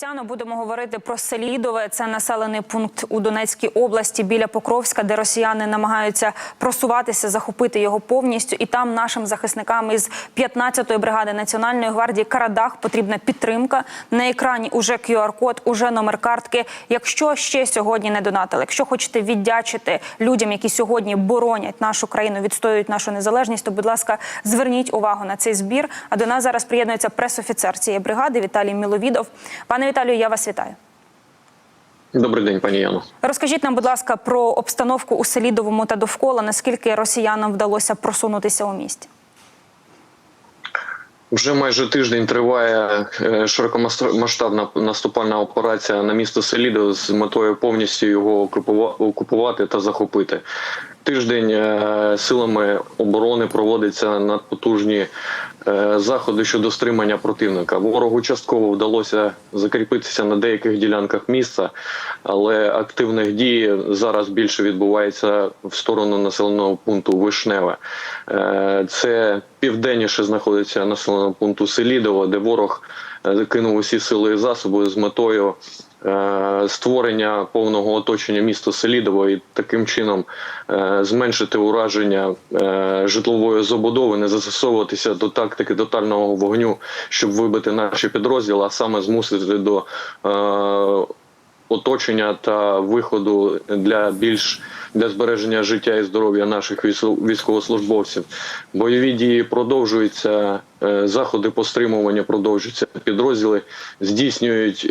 Тяно будемо говорити про Селідове. Це населений пункт у Донецькій області біля Покровська, де росіяни намагаються просуватися, захопити його повністю. І там нашим захисникам із 15-ї бригади Національної гвардії Карадах потрібна підтримка. На екрані уже QR-код, уже номер картки. Якщо ще сьогодні не донатили, якщо хочете віддячити людям, які сьогодні боронять нашу країну, відстоюють нашу незалежність, то будь ласка, зверніть увагу на цей збір. А до нас зараз приєднується пресофіцер цієї бригади Віталій Міловідов. Пане Віталію, я вас вітаю. Добрий день, пані Яно. Розкажіть нам, будь ласка, про обстановку у Селідовому та довкола. Наскільки росіянам вдалося просунутися у місті? Вже майже тиждень триває е, широкомасштабна наступальна операція на місто Селідо з метою повністю його окупувати та захопити. Тиждень е, силами оборони проводиться надпотужні е, заходи щодо стримання противника. Ворогу частково вдалося закріпитися на деяких ділянках міста, але активних дій зараз більше відбувається в сторону населеного пункту Вишневе. Е, Це південніше знаходиться населеного пункту Селідово, де ворог кинув усі сили і засоби з метою е, створення повного оточення міста Селідово і таким чином е, зменшити ураження е, житлової забудови, не застосовуватися до тактики тотального вогню, щоб вибити наші підрозділи, а саме змусити до е, оточення та виходу для більш для збереження життя і здоров'я наших військо- військовослужбовців. Бойові дії продовжуються, е, заходи по стримуванню продовжуються. Підрозділи здійснюють.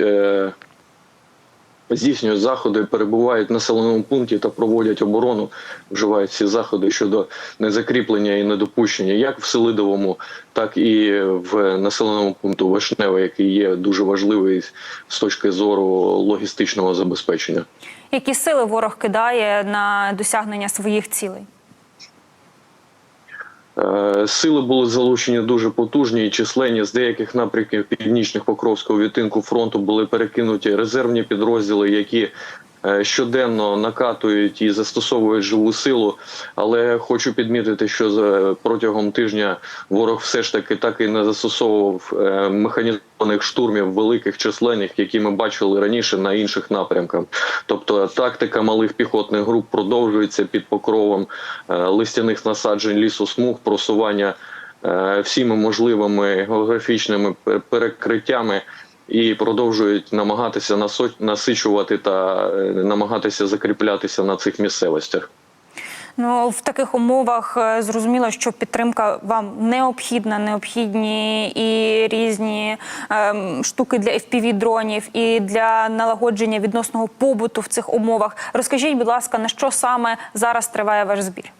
Здійснюють заходи, перебувають в населеному пункті та проводять оборону, вживають ці заходи щодо незакріплення і недопущення, як в Селидовому, так і в населеному пункту Вишневе, який є дуже важливий з точки зору логістичного забезпечення. Які сили ворог кидає на досягнення своїх цілей? Е, Сили були залучені дуже потужні і численні. З деяких напрямків північних Покровського відтинку фронту були перекинуті резервні підрозділи, які щоденно накатують і застосовують живу силу. Але хочу підмітити, що протягом тижня ворог все ж таки так і не застосовував е, механізованих штурмів великих численних, які ми бачили раніше на інших напрямках. Тобто тактика малих піхотних груп продовжується під покровом е, листяних насаджень лісосмуг, просування е, всіми можливими географічними пер- перекриттями. І продовжують намагатися насичувати та е, намагатися закріплятися на цих місцевостях. Ну в таких умовах е, зрозуміло, що підтримка вам необхідна, необхідні і різні ем, штуки для fpv дронів і для налагодження відносного побуту в цих умовах. Розкажіть, будь ласка, на що саме зараз триває ваш збір?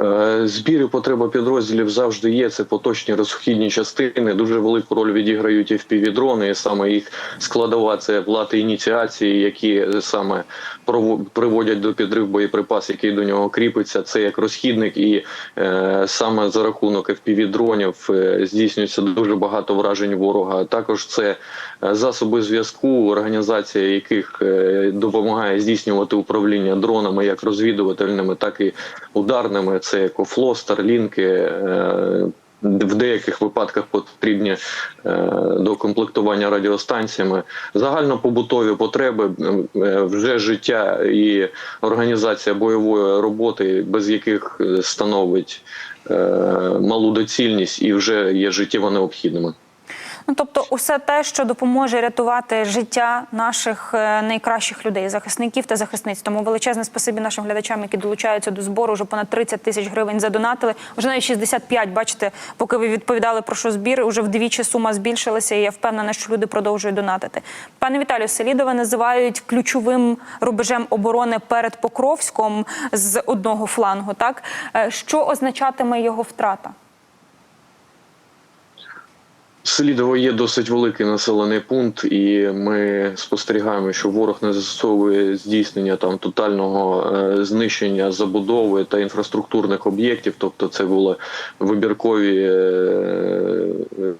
Е, Збір і потреба підрозділів завжди є. Це поточні розхідні частини. Дуже велику роль відіграють FPV-дрони. І саме їх складова це плати ініціації, які саме приводять до підрив боєприпас, який до нього кріпиться. Це як розхідник, і е, саме за рахунок FPV-дронів е, здійснюється дуже багато вражень ворога. Також це е, засоби зв'язку, організація яких допомагає здійснювати управління дронами, як розвідувальними, так і ударними. Це Кофло, Старлінки. е, В деяких випадках потрібні е, до комплектування радіостанціями загальнопобутові потреби, е, вже життя і організація бойової роботи, без яких становить малу доцільність і вже є життєво необхідними. Ну тобто, усе те, що допоможе рятувати життя наших е, найкращих людей, захисників та захисниць. Тому величезне спасибі нашим глядачам, які долучаються до збору. Вже понад 30 тисяч гривень задонатили. Вже навіть 65, Бачите, поки ви відповідали про що збір, уже вдвічі сума збільшилася. І я впевнена, що люди продовжують донатити. Пане Віталію, Селідове називають ключовим рубежем оборони перед Покровськом з одного флангу. Так Е, що означатиме його втрата? Селідово є досить великий населений пункт, і ми спостерігаємо, що ворог не застосовує здійснення там тотального е, знищення забудови та інфраструктурних об'єктів. Тобто, це були вибіркові. е, е,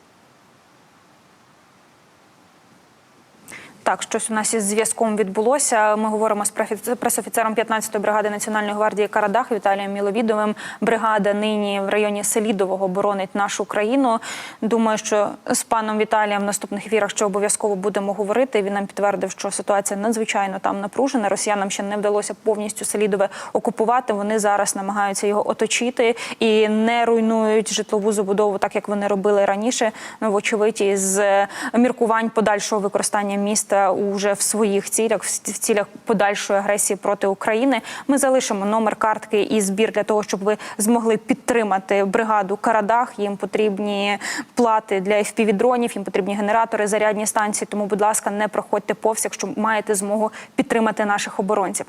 Так, щось у нас із зв'язком відбулося. Ми говоримо з пресофіцером 15-ї бригади Національної гвардії Карадах Віталієм Міловідовим. Бригада нині в районі Селідового боронить нашу країну. Думаю, що з паном Віталієм в наступних ефірах ще обов'язково будемо говорити. Він нам підтвердив, що ситуація надзвичайно там напружена. Росіянам ще не вдалося повністю Селідове окупувати. Вони зараз намагаються його оточити і не руйнують житлову забудову, так як вони робили раніше. Ну, вочевидь, із е, міркувань подальшого використання міста уже в своїх цілях, в цілях подальшої агресії проти України. Ми залишимо номер картки і збір для того, щоб ви змогли підтримати бригаду Карадах. Їм потрібні плати для FPV-дронів, їм потрібні генератори, зарядні станції. Тому, будь ласка, не проходьте повз, якщо маєте змогу підтримати наших оборонців.